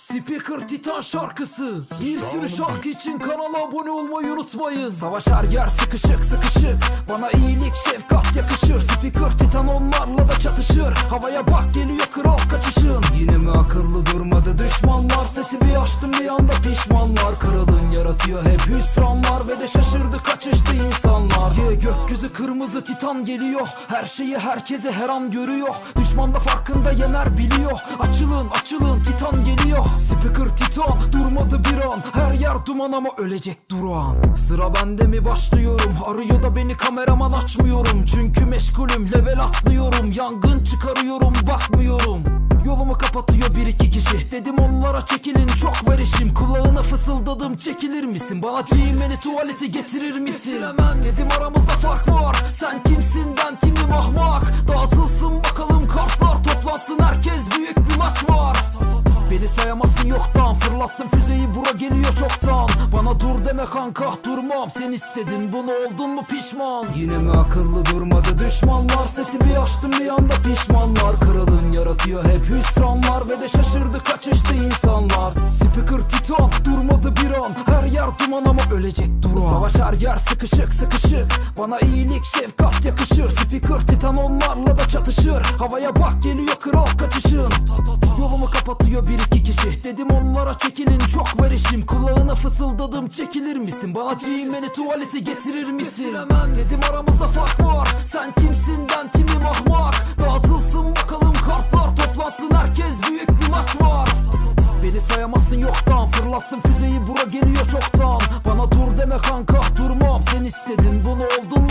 Speaker Titan şarkısı. Bir sürü şarkı için kanala abone olmayı unutmayın. Savaş her yer sıkışık sıkışık. Bana iyilik şefkat yakışır. Speaker Titan onlarla da çatışır. Havaya bak geliyor kral kaçışın. Yine mi akıllı durmadı düşmanlar açtım bir anda pişmanlar. Kralın yaratıyor hep hüsranlar. Ve de şaşırdı kaçıştı insanlar. Ye gökyüzü kırmızı titan geliyor. Her şeyi herkese her an görüyor. Düşman da farkında yener biliyor. Açılın açılın titan geliyor. Speaker titan durmadı bir an. Her yer duman ama ölecek duran. Sıra bende mi başlıyorum? Arıyor da beni kameraman açmıyorum. Çünkü meşgulüm level atlıyorum. Yangın çıkarıyorum bakmıyorum Yolumu kapatıyor bir iki kişi. Dedim onlara çekilin çok var işim Kulağına fısıldadım çekilir misin? Bana çiğmeni tuvaleti getirir misin? Getiremem. Dedim aramızda fark var. Sen kimsin ben kimim ahmak? Dağıtılsın bakalım kartlar Toplansın. Herkes büyük bir maç var. Beni sayamazsın yoktan. Fırlattım füzeyi bura geliyor çoktan. Bana dur deme kanka Sen istedin bunu oldun mu pişman? Yine mi akıllı durmadı düşmanlar? Sesi bir açtım bir anda pişmanlar. Kralın yaratıyor hep hüsranlar Ve de şaşırdı kaçıştı insanlar. Speaker titan durmadı bir an Her yer duman ama ölecek duran. Savaş her yer sıkışık sıkışık. Bana iyilik şefkat yakışır. Speaker titan onlarla da çatışır. Havaya bak geliyor kral kaçışın. Yolumu kapatıyor bir iki kişi. Dedim onlara çekilin çok var işim Kulağına fısıldadım çekilir misin? Bana çiğmeni tuvaleti getirir misin? Getiremem dedim aramızda fark var. Sen kimsin? Ben kimim? Ahmak. Dağıtılsın bakalım kartlar Toplansın. Herkes büyük bir maç var. Beni sayamazsın yoktan. Fırlattım füzeyi bura geliyor çoktan. Bana dur deme kanka durmam. Sen istedin bunu oldun